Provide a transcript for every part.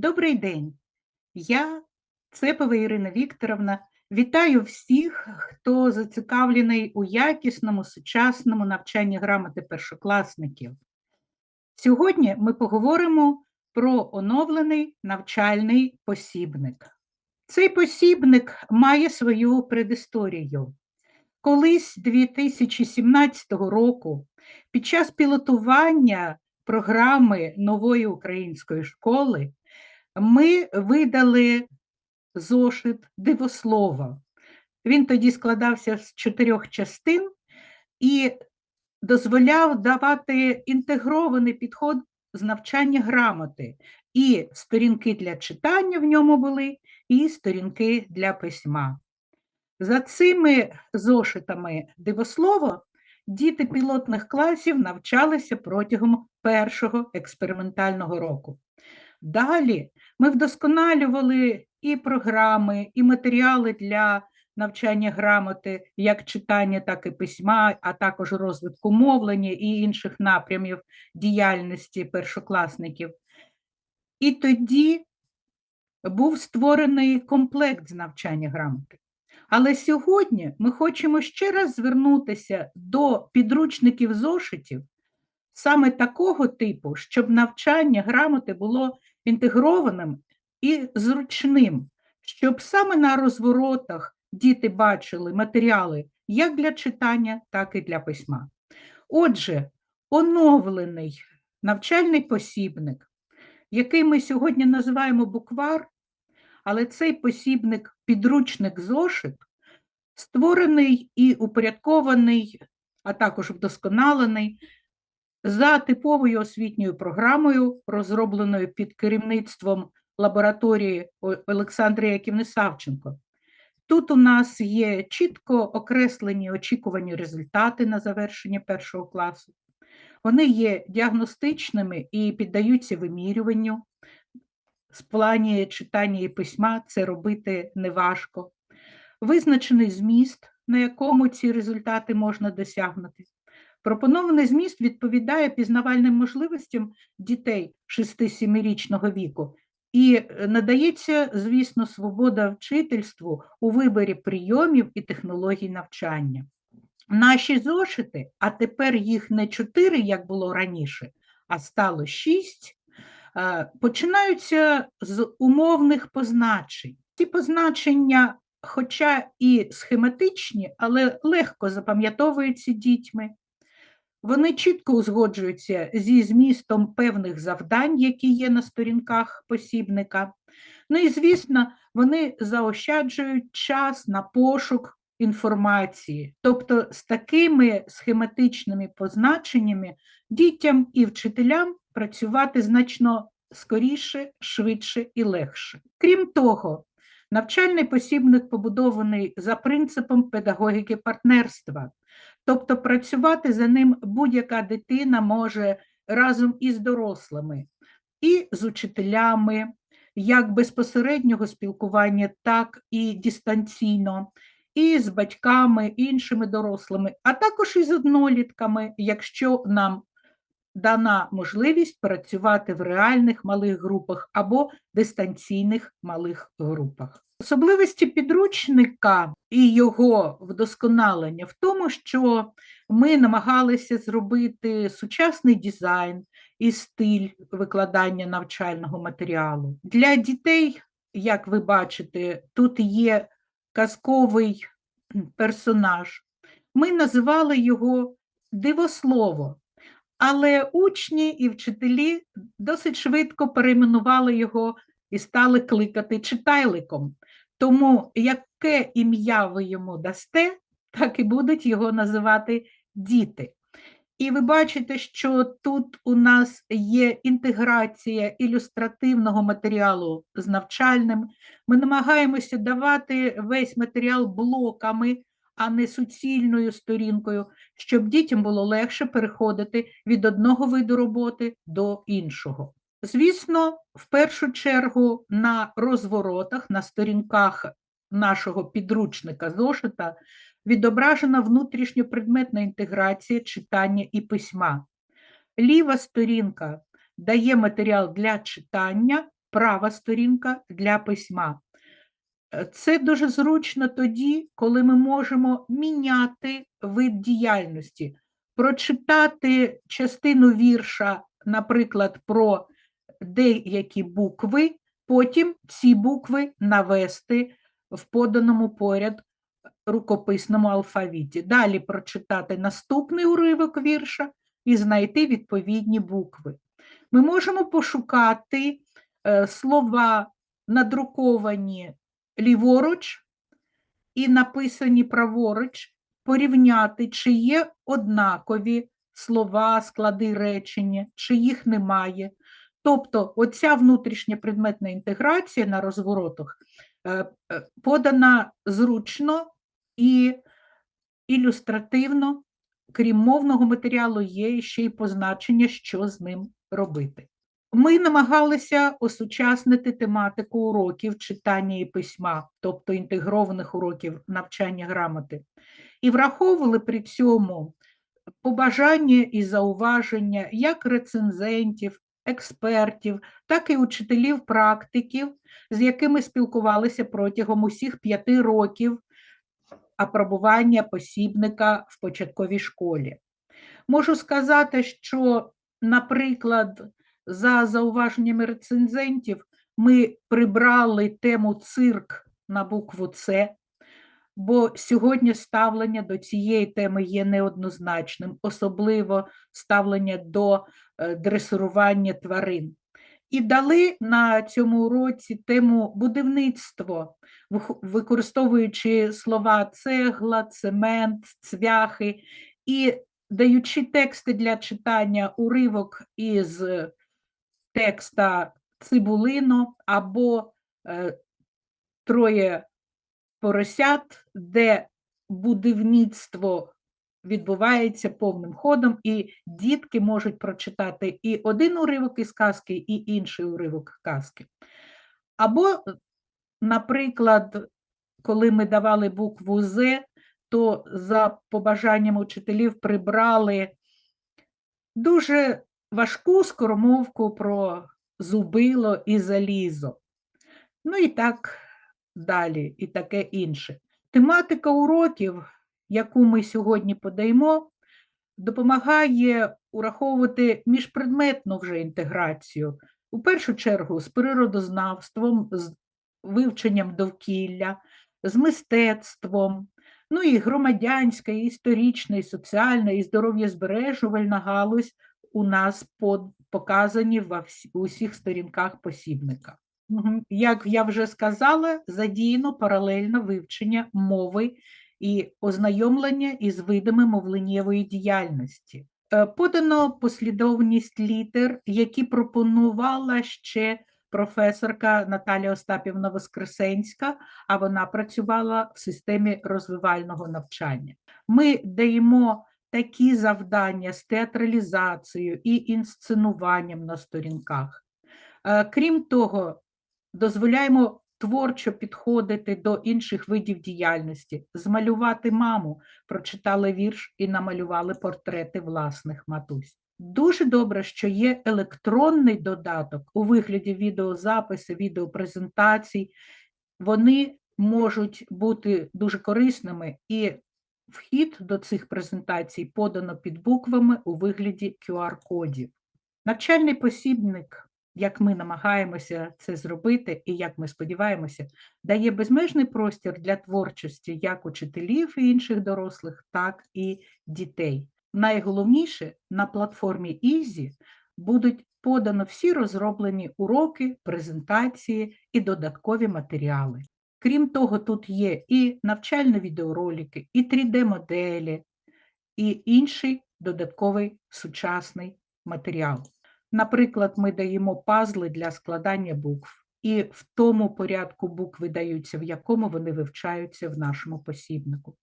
Добрий день. Я Цепова Ірина Вікторовна. Вітаю всіх, хто зацікавлений у якісному сучасному навчанні грамоти першокласників. Сьогодні ми поговоримо про оновлений навчальний посібник. Цей посібник має свою предісторію. Колись 2017 року під час пілотування програми нової української школи ми видали зошит дивослова. Він тоді складався з чотирьох частин і дозволяв давати інтегрований підход з навчання грамоти. І сторінки для читання в ньому були, і сторінки для письма. За цими зошитами дивослова діти пілотних класів навчалися протягом першого експериментального року. Далі ми вдосконалювали і програми, і матеріали для навчання грамоти, як читання, так і письма, а також розвитку мовлення і інших напрямів діяльності першокласників. І тоді був створений комплект з навчання грамоти. Але сьогодні ми хочемо ще раз звернутися до підручників зошитів саме такого типу, щоб навчання грамоти було інтегрованим і зручним, щоб саме на розворотах діти бачили матеріали як для читання, так і для письма. Отже, оновлений навчальний посібник, який ми сьогодні називаємо буквар, але цей посібник, підручник зошит, створений і упорядкований, а також вдосконалений за типовою освітньою програмою, розробленою під керівництвом лабораторії Олександри Яківни Савченко. Тут у нас є чітко окреслені очікувані результати на завершення першого класу. Вони є діагностичними і піддаються вимірюванню. В плані читання і письма це робити неважко. Визначений зміст, на якому ці результати можна досягнути. Пропонований зміст відповідає пізнавальним можливостям дітей 6-7-річного віку і е, надається, звісно, свобода вчительству у виборі прийомів і технологій навчання. Наші зошити, а тепер їх не 4, як було раніше, а стало 6, е, починаються з умовних позначень. Ці позначення, хоча і схематичні, але легко запам'ятовуються дітьми. Вони чітко узгоджуються зі змістом певних завдань, які є на сторінках посібника. Ну і, звісно, вони заощаджують час на пошук інформації. Тобто з такими схематичними позначеннями дітям і вчителям працювати значно скоріше, швидше і легше. Крім того, навчальний посібник побудований за принципом педагогіки партнерства. Тобто працювати за ним будь-яка дитина може разом із дорослими, і з учителями, як безпосереднього спілкування, так і дистанційно, і з батьками, іншими дорослими, а також із однолітками, якщо нам дана можливість працювати в реальних малих групах або дистанційних малих групах. Особливості підручника і його вдосконалення в тому, що ми намагалися зробити сучасний дизайн і стиль викладання навчального матеріалу. Для дітей, як ви бачите, тут є казковий персонаж. Ми називали його дивослово, але учні і вчителі досить швидко перейменували його і стали кликати читайликом. Тому яке ім'я ви йому дасте, так і будуть його називати діти. І ви бачите, що тут у нас є інтеграція ілюстративного матеріалу з навчальним. Ми намагаємося давати весь матеріал блоками, а не суцільною сторінкою, щоб дітям було легше переходити від одного виду роботи до іншого. Звісно, в першу чергу на розворотах, на сторінках нашого підручника зошита відображена внутрішньопредметна інтеграція читання і письма. Ліва сторінка дає матеріал для читання, права сторінка для письма. Це дуже зручно тоді, коли ми можемо міняти вид діяльності, прочитати частину вірша, наприклад, про деякі букви, потім ці букви навести в поданому поряд рукописному алфавіті. Далі прочитати наступний уривок вірша і знайти відповідні букви. Ми можемо пошукати е, слова, надруковані ліворуч і написані праворуч, порівняти, чи є однакові слова, склади речення, чи їх немає. Тобто, оця внутрішня предметна інтеграція на розворотах е, е, подана зручно і ілюстративно, крім мовного матеріалу, є ще й позначення, що з ним робити. Ми намагалися осучаснити тематику уроків читання і письма, тобто інтегрованих уроків навчання грамоти, і враховували при цьому побажання і зауваження як рецензентів, експертів, так і учителів-практиків, з якими спілкувалися протягом усіх п'яти років апробування посібника в початковій школі. Можу сказати, що, наприклад, за зауваженнями рецензентів, ми прибрали тему цирк на букву С, бо сьогодні ставлення до цієї теми є неоднозначним, особливо ставлення до е, дресирування тварин. І дали на цьому уроці тему будівництво, використовуючи слова цегла, цемент, цвяхи і даючи тексти для читання уривок із текста цибулино або е, троє поросят, де будівництво відбувається повним ходом, і дітки можуть прочитати і один уривок із казки, і інший уривок казки. Або, наприклад, коли ми давали букву З, то за побажанням учителів прибрали дуже важку скоромовку про зубило і залізо. Ну і так далі, і таке інше. Тематика уроків, яку ми сьогодні подаємо, допомагає ураховувати міжпредметну вже інтеграцію. У першу чергу з природознавством, з вивченням довкілля, з мистецтвом, ну і громадянська, і історична, і соціальна, і здоров'язбережувальна галузь у нас показані во всі- у всіх сторінках посібника. Як я вже сказала, задіяно паралельно вивчення мови і ознайомлення із видами мовленнєвої діяльності. Е, Подано послідовність літер, які пропонувала ще професорка Наталія Остапівна Воскресенська, а вона працювала в системі розвивального навчання. Ми даємо такі завдання з театралізацією і інсценуванням на сторінках. Е, Крім того, дозволяємо творчо підходити до інших видів діяльності, змалювати маму, прочитали вірш і намалювали портрети власних матусь. Дуже добре, що є електронний додаток у вигляді відеозапису, відеопрезентацій. Вони можуть бути дуже корисними, і вхід до цих презентацій подано під буквами у вигляді QR-кодів. Навчальний посібник як ми намагаємося це зробити, і як ми сподіваємося, дає безмежний простір для творчості як учителів і інших дорослих, так і дітей. Найголовніше на платформі Easy будуть подано всі розроблені уроки, презентації і додаткові матеріали. Крім того, тут є і навчальні відеоролики, і 3D-моделі, і інший додатковий сучасний матеріал. Наприклад, ми даємо пазли для складання букв, і в тому порядку букви даються, в якому вони вивчаються в нашому посібнику.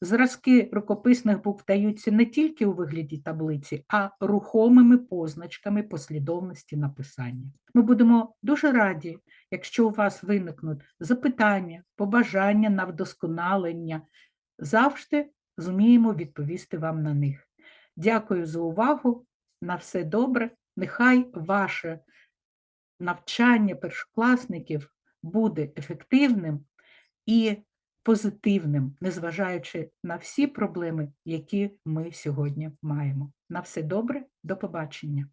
Зразки рукописних букв даються не тільки у вигляді таблиці, а рухомими позначками послідовності написання. Ми будемо дуже раді, якщо у вас виникнуть запитання, побажання на вдосконалення, завжди зуміємо відповісти вам на них. Дякую за увагу. На все добре. Нехай ваше навчання першокласників буде ефективним і позитивним, незважаючи на всі проблеми, які ми сьогодні маємо. На все добре, до побачення.